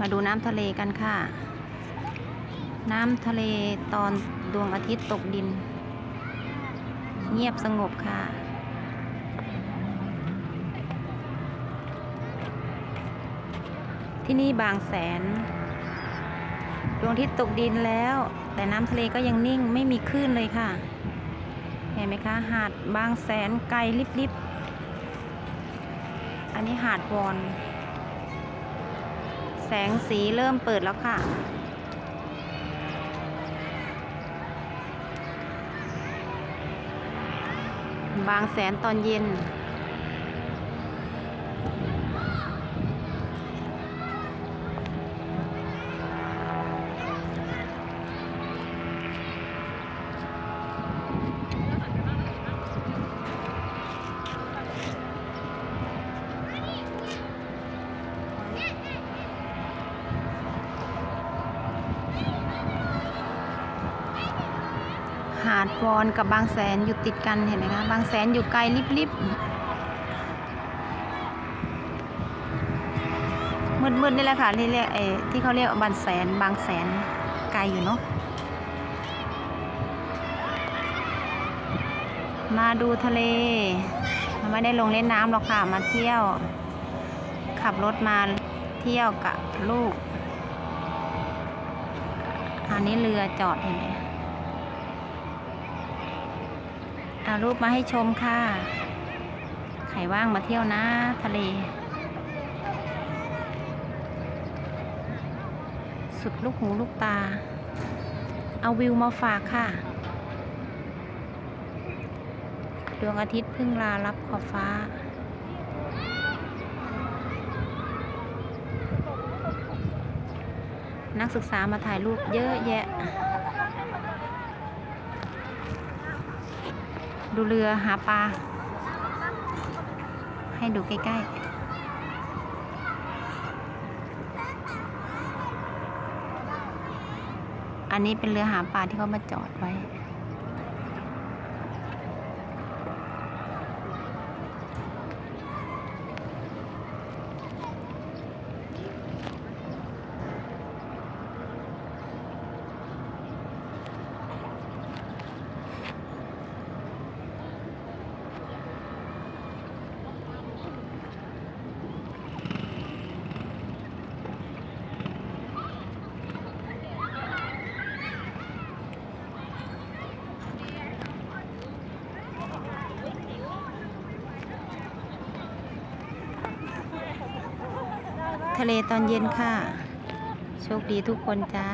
มาดูน้ำทะเลกันค่ะ น้ำทะเลตอนดวงอาทิตย์ตกดิน เงียบสงบค่ะ ที่นี่บางแสน ดวงอาทิตย์ตกดินแล้ว แต่น้ำทะเลก็ยังนิ่งไม่มีคลื่นเลยค่ะ เห็นไหมคะ หาดบางแสนไกลลิบๆอันนี้หาดวอน แสงสีเริ่มเปิดแล้วค่ะ บางแสนตอนเย็น หาดวอนกับบางแสนอยู่ติดกันเห็นไหมคะ บางแสนอยู่ไกลลิบๆมืดๆนี่แหละค่ะที่เรียกเอที่เขาเรียกบางแสนบางแสนไกลอยู่เนาะมาดูทะเล ไม่ได้ลงเล่นน้ำหรอกค่ะ มาเที่ยว ขับรถมาเที่ยวกับลูก อันนี้เรือจอดเห็นไหม เอารูปมาให้ชมค่ะใครว่างมาเที่ยวนะ ทะเล สุดลูกหูลูกตา เอาวิวมาฝากค่ะ ดวงอาทิตย์เพิ่งลารับขอบฟ้านักศึกษามาถ่ายรูปเยอะแยะ ดูเรือหาปลา ให้ดูใกล้ ๆอันนี้เป็นเรือหาปลาที่เขามาจอดไว้ ทะเลตอนเย็นค่ะ โชคดีทุกคนจ้า